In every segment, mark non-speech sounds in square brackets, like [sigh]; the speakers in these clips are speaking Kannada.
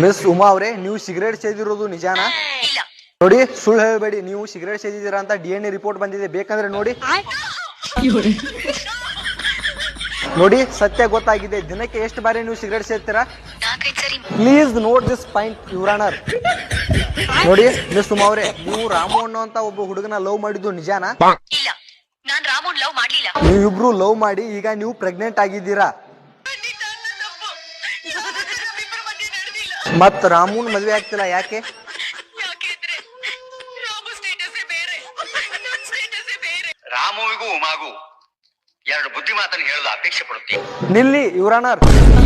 ಮಿಸ್ ಉಮಾ ಅವರೇ ನೀವು ಸಿಗರೇಟ್ ಸೇದಿರೋದು ನಿಜಾನಾ? ನೋಡಿ ಸುಳ್ಳು ಹೇಳಬೇಡಿ ನೀವು ಸಿಗರೇಟ್ ಸೇದಿದ್ದೀರಾ ಅಂತ ಡಿ ಎನ್ ಎ ರಿಪೋರ್ಟ್ ಬಂದಿದೆ. ಬೇಕಂದ್ರೆ ನೋಡಿ. ನೋಡಿ ಸತ್ಯ ಗೊತ್ತಾಗಿದೆ. ದಿನಕ್ಕೆ ಎಷ್ಟು ಬಾರಿ ನೀವು cigarette ಸೇರ್ತೀರಾ please note this point your honour ನೋಡಿ ಮಿಸ್ ಉಮಾ ಅವರೇ ನೀವು ರಾಮು ಅಂತ ಒಬ್ಬ ಹುಡುಗನ ಲವ್ ಮಾಡಿದ್ದು ನಿಜಾನಾ? ನೀವಿಬ್ರು ಲವ್ ಮಾಡಿ ಈಗ ನೀವು ಪ್ರೆಗ್ನೆಂಟ್ ಆಗಿದ್ದೀರಾ? ಮತ್ ರಾಮುನ್ ಮದ್ವೆ ಆಗ್ತಿಲ್ಲ ಯಾಕೆ? ರಾಮುವಿಗೂ ಉಮಾಗೂ ಎರಡು ಬುದ್ಧಿ ಮಾತನ್ನು ಹೇಳಲು ಅಪೇಕ್ಷೆ ಪಡುತ್ತೀನಿ. ನಿಲ್ಲಿ ಯುವರಾನರ್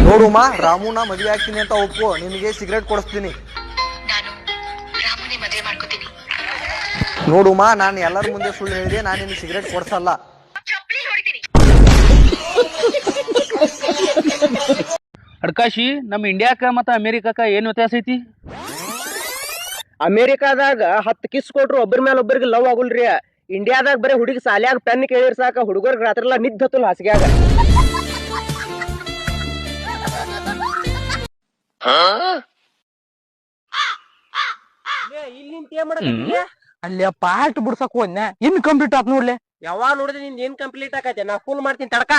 ನೋಡುಮ್ಮ ರಾಮುನ ಮದ್ವೆ ಆಗ್ತೀನಿ ಅಂತ ಒಪ್ಪು ನಿನಗೆ ಸಿಗರೇಟ್ ಕೊಡಿಸ್ತೀನಿ. ನಾನು ರಾಮುನೇ ಮದುವೆ ಮಾಡ್ಕೋತೀನಿ. ನೋಡುಮ್ಮ ನಾನು ಎಲ್ಲರ ಮುಂದೆ ಸುಳ್ಳು ಹೇಳಿದೆ ನಾನು ನಿನಗೆ ಸಿಗರೇಟ್ ಕೊಡ್ಸಲ್ಲ. ಚಪ್ಪಲಿ ಹೊಡಿತೀನಿ. ಅಡ್ಕಾಶಿ ನಮ್ಮ ಇಂಡಿಯಾಕ ಮತ್ತು ಅಮೇರಿಕಾಕ ಏನು ವ್ಯತ್ಯಾಸ ಐತಿ? ಅಮೇರಿಕಾದಾಗ ಹತ್ತು ಕಿಸ್ ಕೊಟ್ರು ಒಬ್ಬರ ಮೇಲೆ ಒಬ್ಬರಿಗೆ ಲವ್ ಆಗುಲ್ರಿ. ಇಂಡಿಯಾದಾಗ ಬರೀ ಹುಡುಗಿ ಸಾಲ್ಯಾಗ ಪೆನ್ ಕೇಳಿರ್ ಸಾಕ ಹುಡುಗರ್ಗೆ ರಾತ್ರಿಲ್ಲ ನಿದ್ದತುಲ್ ಹಾಸಿಗ್ಯಾಗ. ಅಲ್ಲಿ ಪಾರ್ಟ್ ಬಿಡ್ಸಕ್ ಹೋದ್ನ ಇನ್ ಕಂಪ್ಲೀಟ್ ಆತ್ ನೋಡ್ಲೆ. ಯಾವಾಗ ನೋಡಿದ್ರೆ ನಿಂದ ಏನ್ ಕಂಪ್ಲೀಟ್ ಆಕೈತೆ? ನಾ ಫುಲ್ ಮಾಡ್ತೀನಿ ತಡ್ಕ.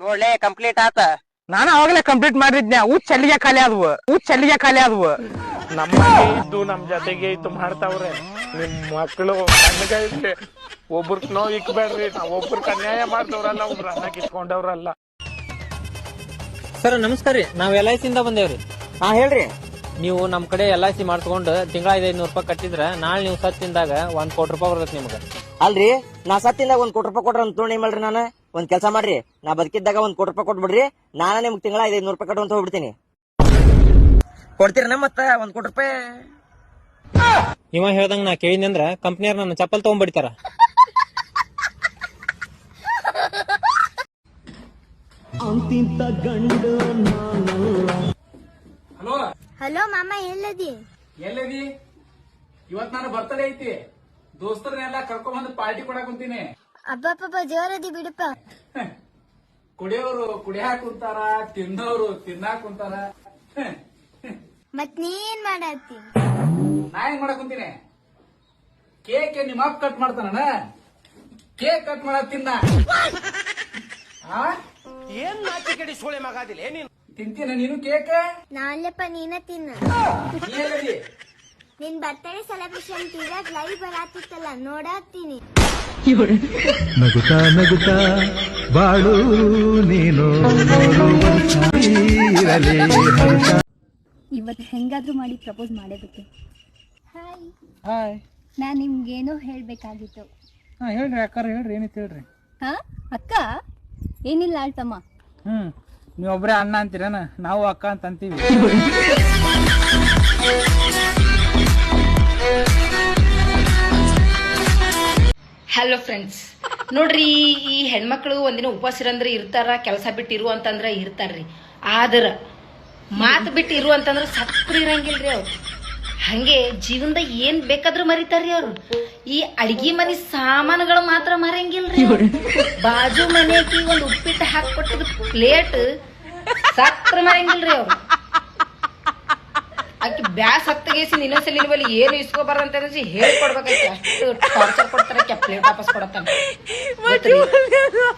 ನೋಡ್ಲೆ ಕಂಪ್ಲೀಟ್ ಆತ. ನಾನು ಅವಾಗಲೇ ಕಂಪ್ಲೀಟ್ ಮಾಡಿದ್ನೆ. ಉಚ್ಚ ಚಲ್ಲಿಗೆ ಖಾಲಿ ಆದ್ವು. ಉಚ್ಚ ಚಲ್ಲಿಗೆ ಖಾಲಿ ಆದ್ವು. ನಮ್ಮ ಇದ್ದು ನಮ್ ಜೊತೆಗೆ ಇದ್ದು ಮಾಡ್ತಾವ್ರೆ. ನಿಮ್ ಮಕ್ಕಳು ಕಣ್ಣಿಗೆ ಒಬ್ರು ನೋವು ಇಕ್ಬೇಡ್ರಿ. ನಾವ್ ಅನ್ಯಾಯ ಮಾಡ್ದವ್ರಲ್ಲ ಒಬ್ರು ಅನ್ನ ಕಿತ್ಕೊಂಡವ್ರಲ್ಲ ಸರ್ ನಮಸ್ಕಾರ ರೀ. ನಾವ್ ಎಲ್ ಐ ಸಿಂದ ಬಂದೇವ್ರಿ. ಹಾ ಹೇಳ್ರಿ. ನೀವು ನಮ್ ಕಡೆ ಎಲ್ ಐ ಸಿ ಮಾಡ್ಸ್ಕೊಂಡು ತಿಂಗಳ ಐದೈನೂರು ರೂಪಾಯಿ ಕಟ್ಟಿದ್ರ ನಾಳೆ ನೀವು ಸತ್ತಿಂದಾಗ ಒಂದ್ ಕೋಟಿ ರೂಪಾಯಿ ಬರ್ತೈತಿ ನಿಮ್ಗೆ. ಅಲ್ರಿ ನಾ ಸತ್ತಿಂದಾಗ ಒಂದ್ ಕೋಟಿ ರೂಪಾಯಿ ಕೊಟ್ರ ಅಂತ ತೋಣಿ ಮಲ್ರಿ ನಾನು. ಒಂದ್ ಕೆಲಸ ಮಾಡ್ರಿ. ನಾ ಬದುಕಿದ್ದಾಗ ಒಂದ್ ಕೋಟಿ ರೂಪಾಯಿ ಕೊಟ್ಬಿಡ್ರಿ. ನಾನ ನಿಮ್ಗೆ ತಿಂಗಳ ಐದೈನೂರು ರೂಪಾಯಿ ಕಟ್ಟುವಂತ ಹೋಗ್ಬಿಡ್ತೀನಿ. ಕೊಡ್ತೀರನ ಮತ್ತ? ಒಂದ್ ಕೋಟಿ ರೂಪಾಯಿ. ಇವ ಹೇಳ್ದಂಗ ನಾ ಕೇಳಿದ್ನಿ ಅಂದ್ರ ಕಂಪ್ನಿಯವ್ರ ನನ್ನ ಚಪ್ಪಲ್ ತಗೊಂಡ್ಬಿಡ್ತಾರ. ಹಲೋ. ಮಾಮ ಎಲ್ಲದಿ? ಎಲ್ಲದಿ? ಇವತ್ ನಾನು ಬರ್ತಡೇ ಐತಿ. ದೋಸ್ತರನ್ನೆಲ್ಲ ಕರ್ಕೊಂಡ್ ಬಂದು ಪಾರ್ಟಿ ಕೊಡಕ್ ಕುಂತೀನಿ. ಅಬ್ಬಬ್ಬ ಜೋರದಿ ಬಿಡಪ್ಪ. ಕುಡಿಯೋರು ಕುಡಿಯಾಕ ಕುಂತಾರ ತಿನ್ನೋರು ತಿನ್ನಾಕ ಕುಂತಾರ. ಮತ್ ನೀನ್ ಮಾಡತ್ತಿ. ನಾ ಹೆಂಗ್ ಮಾಡಕ್ ಕುಂತೀನಿ? ಕೇಕ್ ನಿಮ್ಮ ಅಪ್ಪ ಕಟ್ ಮಾಡ್ತಾನ ಕೇಕ್ ಕಟ್ ಮಾಡಕ್ ತಿನ್ನ. ಏನ್ ನಾಚಿಕೆಡಿ ಸೋಳೆ ಮಗಾದಿಲ್ಲ ನೀನು? ತಿಂತೀನ ನೀನು ಕೇಕ್? ನಾಲ್ಯಪ್ಪ ನೀನ ತಿನ್ನ. ನಿನ್ ಬರ್ತಡೇ ಸೆಲೆಬ್ರೇಷನ್ ಟಿವಿಯಾಗ ಲೈವ್ ಬರಾತಿತ್ತಲ್ಲ ನೋಡಾತೀನಿ ನಗುತ್ತಾ ನಗುತ್ತಾ ಬಾಳು ನೀನು. ಇವತ್ತು ಹೆಂಗಾದ್ರೂ ಮಾಡಿ ಪ್ರಪೋಸ್ ಮಾಡೋದಕ್ಕೆ ಹಾಯ್ ಹಾಯ್ ನಾನ್ ನಿಮ್ಗೇನೋ ಹೇಳ್ಬೇಕಾಗಿತ್ತು. ಹಾ ಹೇಳ್ರಿ ಅಕ್ಕಾರ ಹೇಳ್ರಿ ಏನಿತ್ತು ಹೇಳ್ರಿ? ಹಾ ಅಕ್ಕ? ಏನಿಲ್ಲ ಆಳ್ತಮ್ಮ. ಹ್ಮ್ ನೀವೊಬ್ರೇ ಅಣ್ಣ ಅಂತೀರೇನ? ನಾವು ಅಕ್ಕ ಅಂತ ಅಂತೀವಿ. [laughs] ಹಲೋ ಫ್ರೆಂಡ್ಸ್ ನೋಡ್ರಿ, ಈ ಹೆಣ್ಮಕ್ಳು ಒಂದಿನ ಉಪವಾಸ ಇರಂದ್ರೆ ಇರ್ತಾರ, ಕೆಲಸ ಬಿಟ್ಟು ಇರು ಅಂತಂದ್ರ ಇರ್ತಾರ್ರಿ. ಆದ್ರ ಮಾತು ಬಿಟ್ಟು ಇರು ಅಂತಂದ್ರ ಸತ್ರು ಇರಂಗಿಲ್ರಿ ಅವ್ರು. ಹಂಗೆ ಜೀವನದಾಗ ಏನ್ ಬೇಕಾದ್ರೂ ಮರಿತಾರ್ರಿ ಅವ್ರು. ಈ ಅಡಿಗೆ ಮನೆ ಸಾಮಾನುಗಳು ಮಾತ್ರ ಮರಂಗಿಲ್ರಿ. ಬಾಜು ಮನೆಗೆ ಒಂದು ಉಪ್ಪಿಟ್ಟು ಹಾಕಿ ಕೊಟ್ಟಿದ್ ಪ್ಲೇಟ್ ಸತ್ರ ಮರಂಗಿಲ್ರಿ ಅವ್ರು. ಆಕಿ ಬ್ಯಾಸ್ ಹತ್ತಗೇಸಿ ಇನ್ನೊಂದ್ಸಲ ನಿನ್ನ ಬಳಿ ಏನು ಇಸ್ಕೋಬಾರ್ದಂತ ಅನ್ನಿಸಿ ಹೇಳ್ಕೊಡ್ಬೇಕೈತಿ. ಅಷ್ಟು ಟಾರ್ಚರ್ ಕೊಡ್ತಾರೆ ಆಕಿ ಪ್ಲೇಟ್ ವಾಪಸ್ ಕೊಡತ್ತಂತ.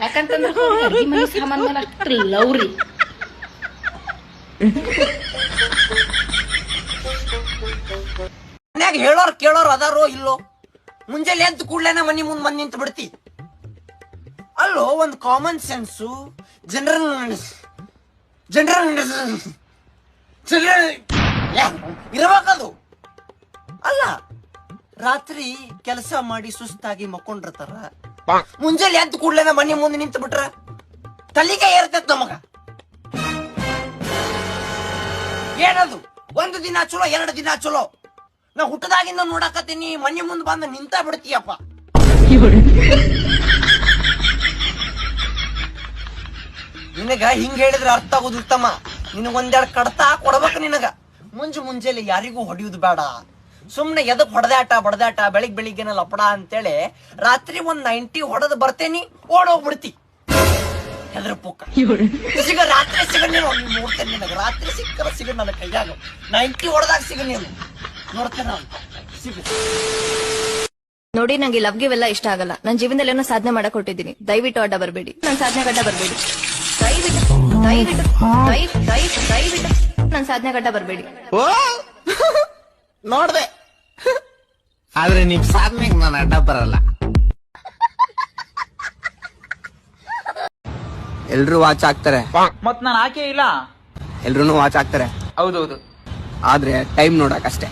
ಯಾಕಂತಂದ್ರೆ ಮನೆ ಅಡ್ಗಿ ಮನಿ ಸಾಮಾನ್ ಮೇಲೆ ಅಷ್ಟು ಲವ್ ರೀ ಮನ್ಯಾಗ ಹೇಳೋರ್ ಕೇಳೋರ್ ಅದಾರೋ ಇಲ್ಲೋ? ಮುಂಜಾನೆ ಎದ್ದು ಕೂಡ್ಲೇನ ಮನಿ ಮುಂದ್ ಬಂದ್ ನಿಂತು ಬಿಡ್ತಿ. ಅಲ್ಲೋ ಒಂದ್ common sense general general general ಇರಬೇಕದು ಅಲ್ಲ ರಾತ್ರಿ ಕೆಲಸ ಮಾಡಿ ಸುಸ್ತಾಗಿ ಮಕ್ಕೊಂಡಿರ್ತಾರ. ಮುಂಜಾನೆ ಎದ್ದು ಕೂಡ್ಲೇನ ಮನೆ ಮುಂದೆ ನಿಂತು ಬಿಟ್ರ ತಲಿಗೆ ಏರ್ತೈತ್ ನಮಗ. ಏನದು? ಒಂದು ದಿನ ಚಲೋ ಎರಡು ದಿನ ಚಲೋ. ನಾ ಹುಟ್ಟದಾಗಿಂದ ನೋಡಕತ್ತೀನಿ ಮನೆ ಮುಂದೆ ಬಂದು ನಿಂತ ಬಿಡ್ತೀಯಪ್ಪ. ನಿನಗ ಹಿಂಗ್ ಹೇಳಿದ್ರೆ ಅರ್ಥ ಆಗುದು ಉತ್ತಮ ನಿನಗೊಂದೆರಡು ಕಡತ ಕಡ್ತ ಕೊಡ್ಬೇಕು ನಿನಗ. ಮುಂಜು ಮುಂಜಾನೆ ಯಾರಿಗೂ ಹೊಡೆಯುವುದು ಬೇಡ. ಸುಮ್ನೆ ಎದಕ್ ಹೊಡೆದಾಟ, ಬಡದಾಟ, ಬೆಳಿಗ್ ಬೆಳಿಗ್ಗೆನ ಲಪಡ ಅಂತೇಳಿ ರಾತ್ರಿ ಒಂದ್ ನೈಂಟಿ ಹೊಡೆದ್ ಬರ್ತೇನಿ, ಓಡೋಗ್ಬಿಡ್ತಿ. ಹೆದ್ರ ಪುಕ್ಕ ಸಿಗ ರಾತ್ರಿ ಸಿಗ ನೀನು ನೋಡ್ತೇನೆ ನಿನಗೆ. ರಾತ್ರಿ ಸಿಕ್ಕರ ಸಿಗ ನನ್ನ ಕೈಯಾಗ. ನೈಂಟಿ ಹೊಡೆದಾಗ ಸಿಗ ನೀನು. ನೋಡ್ತೇನೆ ನಾನು. ಸಿಗ. ನೋಡಿ, ನಂಗೆ ಲವ್ ಗಿವ್ ಎಲ್ಲ ಇಷ್ಟ ಆಗಲ್ಲ. ನನ್ನ ಜೀವನದಲ್ಲಿ ಏನೋ ಸಾಧನೆ ಮಾಡಕ್ ಕೊಟ್ಟಿದ್ದೀನಿ ದಯವಿಟ್ಟು ಅಡ್ಡ ಬರಬೇಡಿ. ನನ್ನ ಸಾಧನೆ ಅಡ್ಡ ಬರಬೇಡಿ. ದಯವಿಟ್ಟು ದಯವಿಟ್ಟು ದಯವಿಟ್ಟು ದಯ- ದಯವಿಟ್ಟು. ನನ್ನ ಸಾಧನೆ ಗಡ್ಡ ಬರಬೇಡಿ. ಓ! ನೋಡ್ದೆ. ಆದ್ರೆ ನಿಮ್ ಸಾಧನೆಗೆ ನಾನು ಅಡ್ಡ ಬರಲ್ಲ. ಎಲ್ರು ವಾಚ್ ಹಾಕ್ತಾರೆ. ಮತ್ ನಾನು ಆಕೆ ಇಲ್ಲ. ಎಲ್ರು ವಾಚ್ ಹಾಕ್ತಾರೆ. ಹೌದೌದು. ಆದ್ರೆ ಟೈಮ್ ನೋಡಕ್ ಅಷ್ಟೇ.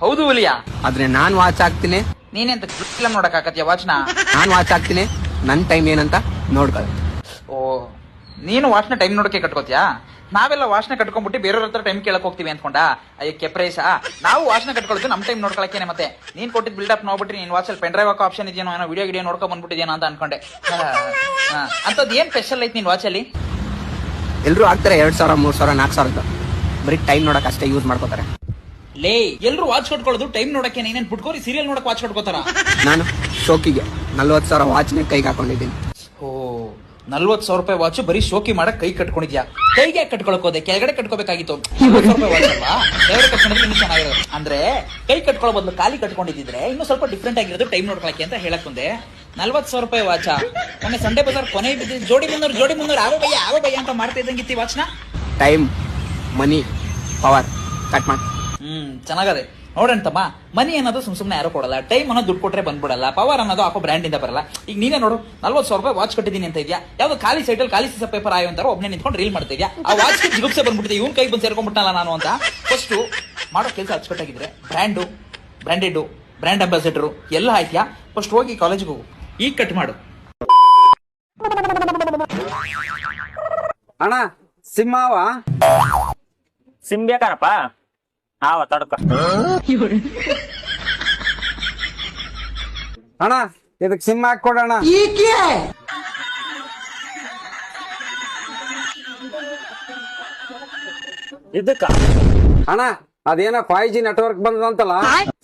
ಹೌದು ಹುಲಿಯ. ಆದ್ರೆ ನಾನ್ ವಾಚ್ ಹಾಕ್ತೀನಿ. ನೀನೆಂತ ಫಿಲ್ಮ್ ನೋಡಕ್ ಆಕತ್ಯ ವಾಚ್ನ? ನಾನ್ ವಾಚ್ ಹಾಕ್ತೀನಿ. ನನ್ ಟೈಮ್ ಏನಂತ ನೋಡ್ಕೊಳ್ಳಿ. ಓ ನೀನು ವಾಚ್ನ ಟೈಮ್ ನೋಡಕ್ಕೆ ಕಟ್ಕೋತ್ಯಾ? ನಾವೆಲ್ಲ ವಾಸನೆ ಕಟ್ಕೊಂಡ್ಬಿಟ್ಟು ಬೇರೆಯವ್ರ ಹತ್ರ ಟೈಮ್ ಕೇಳಕ್ ಹೋಗ್ತೀವಿ ಅನ್ಕೊಂಡ ಅಯ್ಯ ಕೆಪ್ರೇಶ ನಾವು ವಾಸನೆ ಕಟ್ಕೊಳ್ಳೋದು ನಮ್ಮ ಟೈಮ್ ನೋಡ್ಕೊಳಕ್ಕೆ ಮತ್ತೆ. ನೀನ್ ಕೊಟ್ಟಿದ್ ಬಿಲ್ಡಪ್ ನೋಡ್ಬಿಟ್ಟು ನೀನ್ ವಾಚಲ್ಲಿ ಪೆನ್ ಡ್ರೈವ್ ಹಾಕೋ ಆಪ್ಷನ್ ಇದೆಯೋ ಏನೋ ವಿಡಿಯೋ ಗಿಡಿಯೋ ನೋಡ್ಕೊಂಡ್ ಬಂದ್ಬಿಟ್ಟಿದೇನೋ ಅಂತ ಅನ್ಕೊಂಡೆ. ಅಂತದ್ ಏನ್ ಸ್ಪೆಷಲ್ ಐತಿ ನಿನ್ ವಾಚಲ್ಲಿ ಎಲ್ರು ಹಾಕ್ತಾರೆ ಎರಡ್ ಸಾವಿರ ಮೂರ್ ಸಾವಿರ ನಾಲ್ಕು ಸಾವಿರದ ಬರೀ ಟೈಮ್ ನೋಡಕ್ ಅಷ್ಟೇ ಯೂಸ್ ಮಾಡ್ಕೋತಾರೆ. ಲೇ ಎಲ್ರು ವಾಚ್ ಕಟ್ಕೊಳ್ಳೋದು ಟೈಮ್ ನೋಡಕ್ಕೆ ನೀನೇನ್ ಬಿಟ್ಕೋರಿ ಸೀರಿಯಲ್ ನೋಡಕ್ ವಾಚ್ ಕಟ್ಕೋತಾರ? ನಾನು ಶೋಕಿಗೆ ನಲ್ವತ್ತು ಸಾವಿರ ವಾಚ್ನ ಕೈಗೆ ಹಾಕೊಂಡಿದ್ದೀನಿ. ಓ ನಲ್ವತ್ ಸಾವಿರ ರೂಪಾಯಿ ವಾಚ್ ಬರೀ ಶೋಕಿ ಮಾಡಕ್ ಕೈ ಕಟ್ಕೊಂಡಿದ್ಯಾ? ಕೈಗೆ ಕಟ್ಕೊಳಕೋದೆ ಕಟ್ಕೊಳಕ್ ಹೋದೆ ಕೆಳಗಡೆ ಕಟ್ಕೋಬೇಕಾಗಿತ್ತು. ನಲ್ವತ್ತು ರೂಪಾಯಿ ವಾಚ್ ಅಲ್ವಾ? ಕೆಳಗಡೆ ಕಟ್ಕೊಂಡಿದ್ರೆ ಇನ್ನೂ ಚೆನ್ನಾಗಿರೋದು. ಅಂದ್ರೆ ಕೈ ಕಟ್ಕೊಳ್ಳೋ ಬದಲು ಖಾಲಿ ಕಟ್ಕೊಂಡಿದ್ರೆ ಇನ್ನೂ ಸ್ವಲ್ಪ ಡಿಫ್ರೆಂಟ್ ಆಗಿರೋದು ಟೈಮ್ ನೋಡ್ಕೊಳಕ್ಕೆ ಅಂತ ಹೇಳಕ್ ಮುಂದೆ ನಲ್ವತ್ ಸಾವಿರ ರೂಪಾಯಿ ವಾಚ ಮೊನ್ನೆ ಸಂಡೆ ಬಜಾರ್ ಕೊನೆ ಬಿದ್ದಿದ್ದು ಜೋಡಿ ಮುನ್ನೂರು ಜೋಡಿ ಮುನ್ನೂರು ಯಾವ ಬಯ್ಯ ಯಾವ ಬಯ್ಯ ಅಂತ ಮಾಡ್ತಾ ಇದ್ದಂಗಿತ್ತು ವಾಚ್ನ ಟೈಮ್ ಮನಿ ಪವರ್ ಕಟ್ ಮಾಡಿ. ಹ್ಮ್ ಚೆನ್ನಾಗದೆ. ನೋಡಂತಮ್ಮ ಮನಿ ಅನ್ನೋದು ಸುಮ್ ಸುಮ್ಮನೆ ಯಾರು ಕೊಡಲ್ಲ. ಟೈಮ್ ಅನ್ನೋದು ದುಡ್ಡು ಕೊಟ್ಟರೆ ಬಂದ್ಬಿಡಲ್ಲ. ಪವರ್ ಅನ್ನೋದು ಆಪೋ ಬ್ರ್ಯಾಂಡಿಂದ ಬರಲ್ಲ. ಈಗ ನೀನೇ ನೋಡು ನಲ್ವತ್ತು ಸಾವಿರ ರೂಪಾಯಿ ವಾಚ್ ಕಟ್ಟಿದೀನಿ ಅಂತ ಇದೆಯಾ? ಯಾವ್ದು ಖಾಲಿ ಸೈಟಲ್ಲಿ ಖಾಲಿ ಸೀಸ ಪೇಪರ್ ಆಯೋ ಅಂತಾರೋ ಒಬ್ಬನೇ ನಿಂತ್ಕೊಂಡು ರೀಲ್ ಮಾಡ್ತಾ ಇದೆಯಾ? ಆ ವಾಚ್ ಜಿಗುಪ್ಸೆ ಬಂದ್ಬಿಟ್ಟಿದೆ ಇವ್ನ ಕೈ ಬಂದು ಸೇರ್ಕೊಂಡ್ಬಿಟ್ಟಲ್ಲ ನಾನು ಅಂತ. ಫಸ್ಟ್ ಮಾಡೋ ಕೆಲಸ ಅಚ್ಚುಕಟ್ಟಾಗಿದ್ರೆ ಬ್ರ್ಯಾಂಡು ಬ್ರ್ಯಾಂಡೆಡು ಬ್ರ್ಯಾಂಡ್ ಅಂಬಾಸಿಡರು ಎಲ್ಲ ಆಯ್ತ್ಯಾ? ಫಸ್ಟ್ ಹೋಗಿ ಕಾಲೇಜ್ಗೆ ಹೋಗು. ಈಗ ಕಟ್ ಮಾಡು. ಅಣ್ಣ ಸಿಂಹವ? ಸಿಮ್ ಬೇಕಾರಪ್ಪ ಹಾವ ತಡ್ಕ ಅಣ್ಣ ಇದಕ್ ಸಿಮ್ ಹಾಕೊಡಣ ಇದಕ್ಕ? ಅಣ್ಣ ಅದೇನೋ ಫೈವ್ ಜಿ ನೆಟ್ವರ್ಕ್ ಬಂದದಂತಲ್ಲ?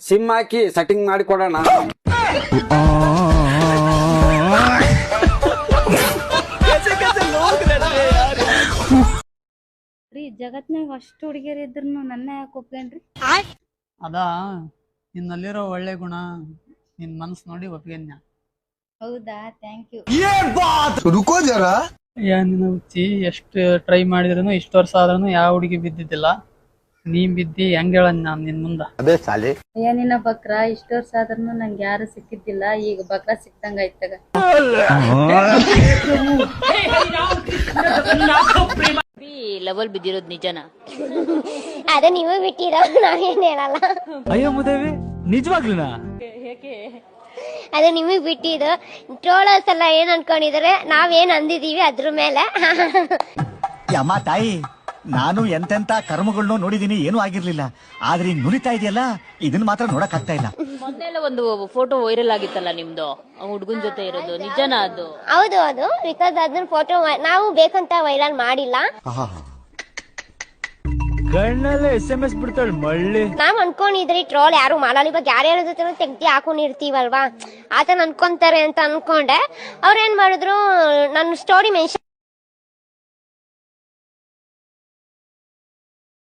ಸಿಮ್ ಹಾಕಿ ಸೆಟ್ಟಿಂಗ್ ಮಾಡಿ ಕೊಡೋಣ ಜಗತ್ನಾಗ ಅಷ್ಟು ಹುಡುಗಿಯರ್ ಇದ್ರು ನನ್ನ ಯಾಕೆ ಒಪ್ಕೊಂಡ್ರಿ ಅದ ನಿನ್ನಲ್ಲಿರೋ ಒಳ್ಳೆ ಗುಣ ನಿನ್ ಮನ್ಸ್ ನೋಡಿ ಒಪ್ಕೊಂಡ್ನ ಹೌದಾ ಥ್ಯಾಂಕ್ ಯು ಏನಿನ ಹುಚ್ಚಿ ಎಷ್ಟು ಟ್ರೈ ಮಾಡಿದ್ರು ಇಷ್ಟು ವರ್ಷ ಆದ್ರೂ ಯಾವ ಹುಡುಗಿ ಬಿದ್ದಿದ್ದಿಲ್ಲ. ನೀನ್ ಬಿದ್ದಿ ಹೆಂಗ್ ಹೇಳನ್ ನಾನ್ ನಿನ್ ಮುಂದ? ಏನಿನ ಬಕ್ರ ಇಷ್ಟು ವರ್ಷ ಆದ್ರೂ ನಂಗೆ ಯಾರು ಸಿಕ್ಕಿದ್ದಿಲ್ಲ ಈಗ ಬಕ್ರ ಸಿಕ್ತಂಗ ಆಯ್ತಾಗ ಲೆವೆಲ್ ಬಿದ್ದಿರೋದು ನಿಜನ? ಅದೇ ನೀವೇ ಬಿಟ್ಟಿರೋ ನಾವೇನ್ ಹೇಳಲ್ಲ. ಅಯ್ಯೋ ಮುದೇವಿ ನಿಜವಾಗ್ಲೂನಾ? ಅದೇ ನಿಮಗ್ ಬಿಟ್ಟಿದ್ದು ಟ್ರೋಲರ್ಸ್ ಎಲ್ಲ ಏನ್ ಅನ್ಕೊಂಡಿದಾರೆ ನಾವೇನ್ ಅಂದಿದೀವಿ ಅದ್ರ ಮೇಲೆ. ಯಮ್ಮ ತಾಯಿ ನಾನು ಎಂತೆಂತ ಕರ್ಮಗಳನ್ನೂ ನೋಡಿದೀನಿ ಏನೂ ಆಗಿರ್ಲಿಲ್ಲ. ಆದ್ರೆ ಹಿಂಗ್ ನುರಿತಾ ಇದೆಯಲ್ಲ ಇದನ್ನ ಮಾತ್ರ ನೋಡಕ್ ಆಗ್ತಾ ಇಲ್ಲ. ಮೊನ್ನೆಲ್ಲ ಒಂದು ಫೋಟೋ ವೈರಲ್ ಆಗಿತ್ತಲ್ಲ ನಿಮ್ದು? ಹುಡುಗನ ಜೊತೆ ಇರೋದು. ನಿಜನಾ ಅದು? ಹೌದು ಅದು. ಬಿಕಾಸ್ ಅದನ್ನ ಫೋಟೋ ನಾವು ಬೇಕಂತ ವೈರಲ್ ಮಾಡಿಲ್ಲ. ಕಣ್ಣಲ್ಲೇ ಎಸ್ ಎಂ ಎಸ್ ಬಿಡ್ತಾಳೆ ಮಳ್ಳಿ. ನಾವ್ ಅನ್ಕೊಂಡಿದ್ರಿ ಟ್ರೋಲ್ ಯಾರು ಮಾಡಲ್ಲ. ಇವಾಗ ಯಾರ್ಯಾರ ಜೊತೆ ತೆಗ್ದಿ ಹಾಕೊಂಡಿರ್ತೀವಲ್ವಾ ಆತನ ಅನ್ಕೊಂತಾರೆ ಅಂತ ಅನ್ಕೊಂಡೆ. ಅವ್ರೇನ್ ಮಾಡಿದ್ರು ನನ್ನ ಸ್ಟೋರಿ ಮೆನ್ಷನ್